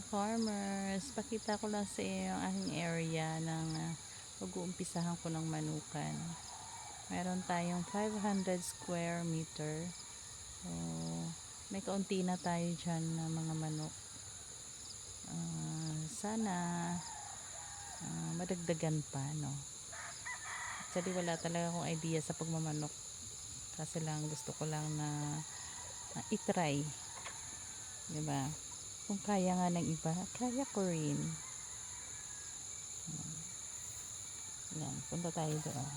ka-farmers, pakita ko lang sa inyo ang aking area ng uh, pag-uumpisahan ko ng manukan. Meron tayong 500 square meter. So, may kaunti na tayo dyan na mga manok. Ah, sana ah, madagdagan pa, no? Actually, wala talaga akong idea sa pagmamanok. Kasi lang, gusto ko lang na uh, itry. 'Di ba? Kung kaya nga ng iba, kaya ko rin. Yan. Punta tayo doon.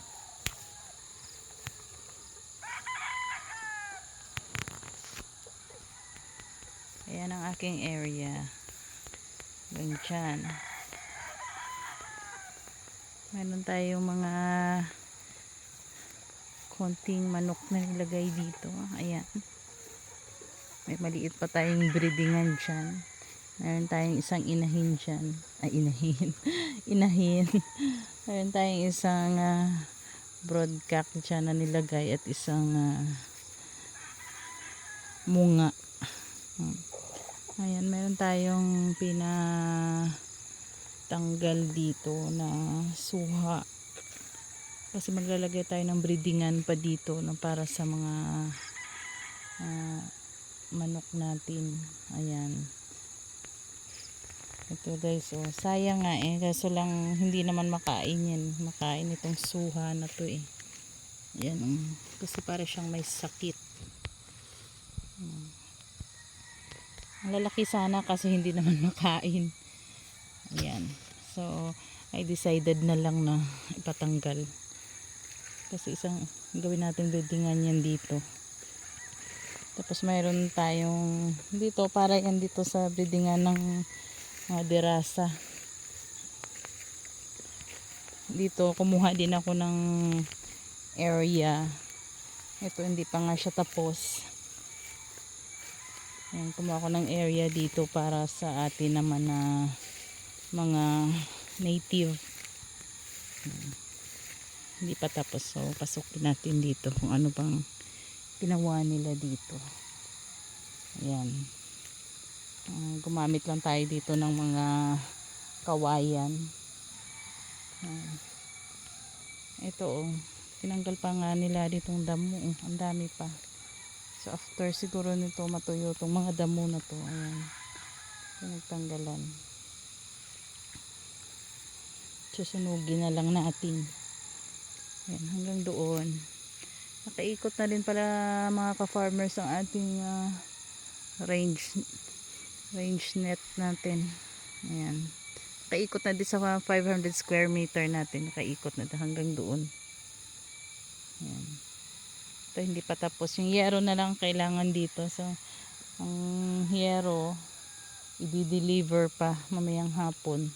Ayan ang aking area. Hanggang. Meron tayong mga konting manok na nilagay dito. Ayan. May maliit pa tayong breedingan dyan. Meron tayong isang inahin dyan. Ay, inahin. inahin. Meron tayong isang uh, broadcock dyan na nilagay at isang uh, munga. Hmm. Ayan, meron tayong pina tanggal dito na suha kasi maglalagay tayo ng breedingan pa dito no, para sa mga uh, manok natin ayan ito guys oh, sayang nga eh. Kaso lang hindi naman makain yan. Makain itong suha na to eh. Ayan um, kasi para siyang may sakit. Hmm. ang lalaki sana kasi hindi naman makain. Ayan. So I decided na lang na ipatanggal. Kasi isang gawin natin breedingan yan dito. Tapos mayroon tayong dito para yan dito sa breedingan ng mga dirasa. Dito kumuha din ako ng area. Ito hindi pa nga siya tapos. Yan kumuha ko ng area dito para sa atin naman na mga native. Hindi pa tapos. So pasukin natin dito kung ano bang ginawa nila dito. Ayan uh, gumamit lang tayo dito ng mga kawayan. Uh, ito oh. Tinanggal pa nga nila ditong damo oh. ang dami pa. So after siguro nito matuyo tong mga damo na to. Ayan. Pinagtanggalan. Susunugin na lang natin. Ayan, hanggang doon. Nakaikot na din pala mga ka-farmers ang ating uh, range range net natin. Ayan. Nakaikot na din sa 500 square meter natin. Nakaikot na hanggang doon. Ayan. Ito hindi pa tapos. Yung yero na lang kailangan dito. So ang yero i-deliver pa mamayang hapon.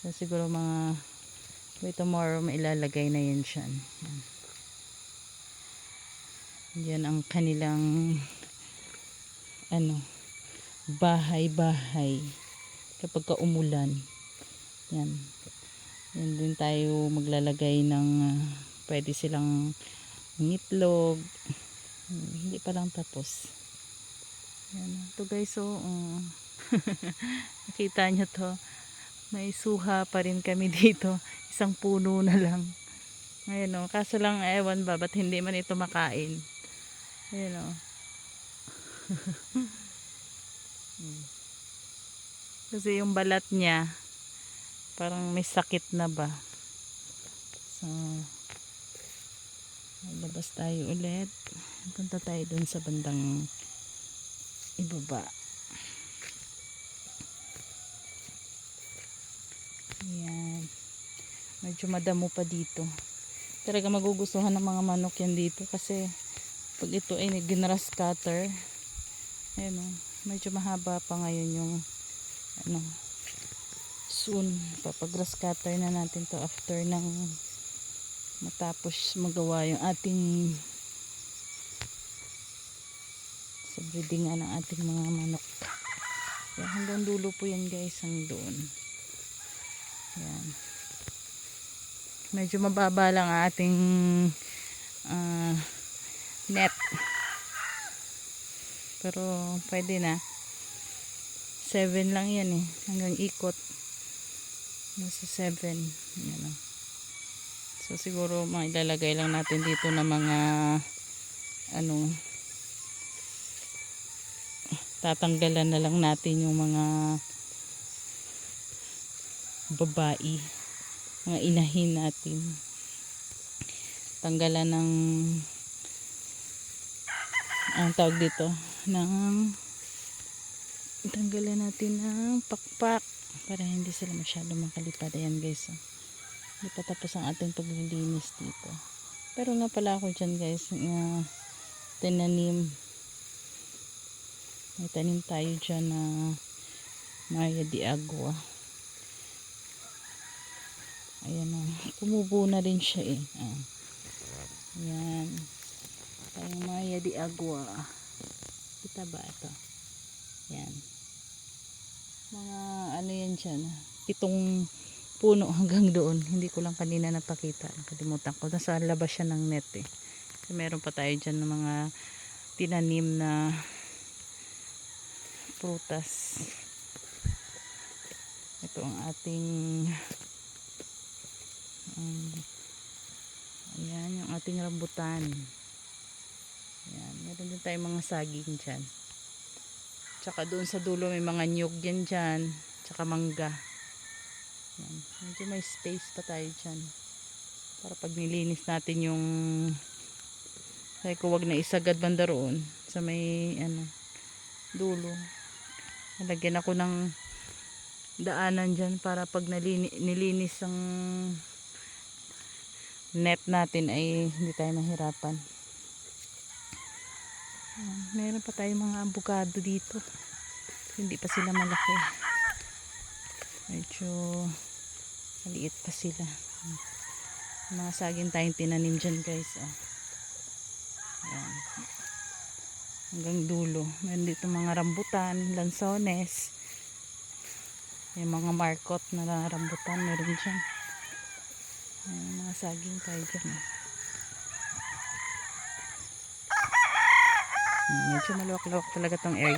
So, siguro mga by tomorrow mailalagay na yan siya. Yan. yan ang kanilang ano bahay-bahay kapag ka umulan. Yan. Yan din tayo maglalagay ng uh, pwede silang ngitlog. Hindi pa lang tapos. Yan. Ito guys, so uh, nakita nyo to may suha pa rin kami dito isang puno na lang ayun o kaso lang ewan ba ba't hindi man ito makain ayun o kasi yung balat niya parang may sakit na ba? So labas tayo ulit. Punta tayo dun sa bandang ibaba. Ayan. Medyo madamo pa dito. Talaga magugustuhan ng mga manok yan dito kasi pag ito ay ginras cutter, ayan o, medyo mahaba pa ngayon yung ano, soon, papagras na natin to after ng matapos magawa yung ating sa breedingan ng ating mga manok. Yan, hanggang dulo po yan guys, hanggang doon. Yan. Medyo mababa lang ang ating uh, net. Pero pwede na. 7 lang yan eh. Hanggang ikot. Nasa 7. Yan lang. So siguro mga ilalagay lang natin dito na mga ano tatanggalan na lang natin yung mga babae mga inahin natin tanggalan ng ang tawag dito ng tanggalan natin ng pakpak. Para hindi sila masyado makalipad. Ayan guys oh. hindi pa tapos ang ating paglilinis dito. Pero nga pala ako dyan guys na tinanim. May tanim tayo dyan na Maya di Agua. Ayan o tumubo na rin siya eh. Ayan tayong Maya di Agua. Kita ba ito? Yan. Mga ano yan dyan pitong puno hanggang doon. Hindi ko lang kanina napakita. Nakalimutan ko. Nasa labas siya ng net eh. Kasi meron pa tayo dyan ng mga tinanim na prutas. Ito ang ating um, ayan yung ating rambutan tayong mga saging dyan. Tsaka doon sa dulo may mga nyug yan dyan tsaka mangga. Ayan. medyo may space pa tayo dyan. Para pag nilinis natin yung sabi ko wag na isagad banda roon sa may ano dulo. Nalagyan ako ng daanan dyan para pag nalini, nilinis ang net natin ay hindi tayo mahirapan meron pa tayong mga abukado dito. Hindi pa sila malaki. Medyo maliit pa sila. Mga saging tayong tinanim dyan guys oh. Hanggang dulo. Meron dito mga rambutan lansones. Yung mga markot na rambutan meron dyan. Ayan, mga saging tayo dyan. oh. Medyo maluwak-luwak talaga tong area